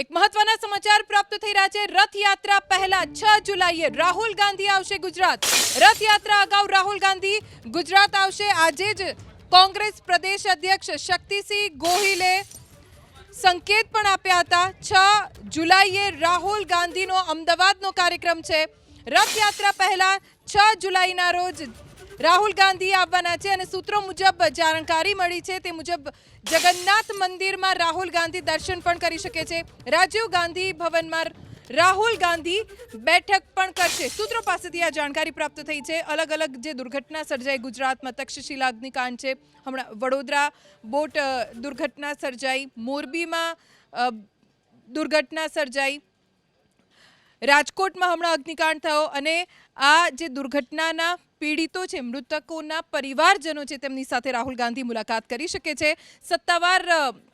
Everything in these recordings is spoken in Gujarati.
એક મહત્વના સમાચાર પ્રાપ્ત થઈ રહ્યા છે. રથયાત્રા પહેલા છ જુલાઈએ રાહુલ ગાંધી આવશે ગુજરાત. રથયાત્રા અગાઉ રાહુલ ગાંધી ગુજરાત આવશે. આજે જ કોંગ્રેસ પ્રદેશ અધ્યક્ષ શક્તિસિંહ ગોહિલે સંકેત પણ આપ્યા હતા. છ જુલાઈએ રાહુલ ગાંધીનો અમદાવાદનો કાર્યક્રમ છે. રથયાત્રા પહેલા છ જુલાઈના રોજ રાહુલ ગાંધી આવવાના છે અને સૂત્રો મુજબ જાણકારી મળી છે. તે મુજબ જગન્નાથ મંદિરમાં રાહુલ ગાંધી દર્શન પણ કરી શકે છે. રાજીવ ગાંધી ભવનમાં રાહુલ ગાંધી બેઠક પણ કરશે. સૂત્રો પાસેથી આ જાણકારી પ્રાપ્ત થઈ છે. અલગ અલગ જે દુર્ઘટના સર્જાઈ ગુજરાતમાં તક્ષશિલા અગ્નિકાંડ છે. હમણાં વડોદરા બોટ દુર્ઘટના સર્જાઈ. મોરબીમાં દુર્ઘટના સર્જાઈ. રાજકોટમાં હમણાં અગ્નિકાંડ થયો અને આ જે દુર્ઘટનાના પીડિતો છે, મૃતકોના પરિવારજનો છે, તેમની સાથે રાહુલ ગાંધી મુલાકાત કરી શકે છે. સત્તાવાર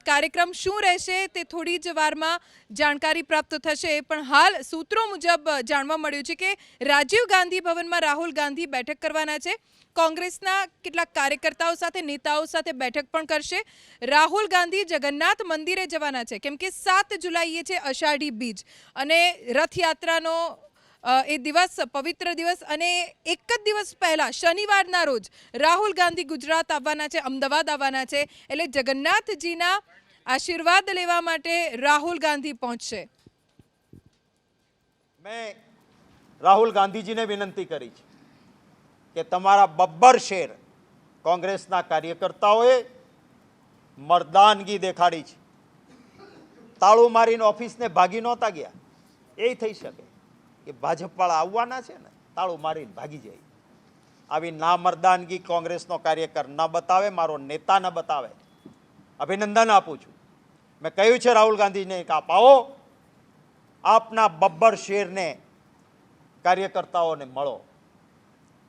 કાર્યક્રમ શું રહેશે તે થોડી જ વારમાં જાણકારી પ્રાપ્ત થશે. પણ હાલ સૂત્રો મુજબ જાણવા મળ્યું છે કે રાજીવ ગાંધી ભવનમાં રાહુલ ગાંધી બેઠક કરવાના છે. કોંગ્રેસના કેટલાક કાર્યકર્તાઓ સાથે, નેતાઓ સાથે બેઠક પણ કરશે. રાહુલ ગાંધી જગન્નાથ મંદિરે જવાના છે. કેમ કે સાત જુલાઈએ છે અષાઢી બીજ. અને રથયાત્રાનો એ દિવસ પવિત્ર દિવસ અને એક જ દિવસ પહેલા, શનિવારના રોજ રાહુલ ગાંધી ગુજરાત આવવાના છે, અમદાવાદ આવવાના છે, એટલે જગન્નાથજીના આશીર્વાદ લેવા માટે રાહુલ ગાંધી પહોંચશે. મેં રાહુલ ગાંધીજીને વિનંતી કરી છે કે તમારા બબ્બર શેર કોંગ્રેસના કાર્યકર્તાઓએ મરદાનગી દેખાડી છે. તાળું મારીને ઓફિસને ભાગી નહોતા ગયા. એ થઈ શકે. કે ભાજપવાળા આવવાના છે ને, તાળું મારીને ભાગી જાય. આવી ના મરદાનગી કોંગ્રેસનો કાર્યકર ન બતાવે, મારો નેતા ન બતાવે. અભિનંદન આપું છું. મેં કહ્યું છે રાહુલ ગાંધીને કે આપ આપના બબ્બર શેરને કાર્યકર્તાઓને મળો.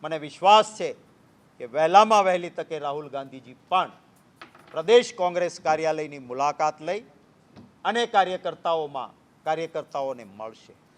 મને વિશ્વાસ છે કે વહેલામાં વહેલી તકે રાહુલ ગાંધીજી પણ પ્રદેશ કોંગ્રેસ કાર્યાલયની મુલાકાત લઈ અને કાર્યકર્તાઓમાં કાર્યકર્તાઓને મળશે.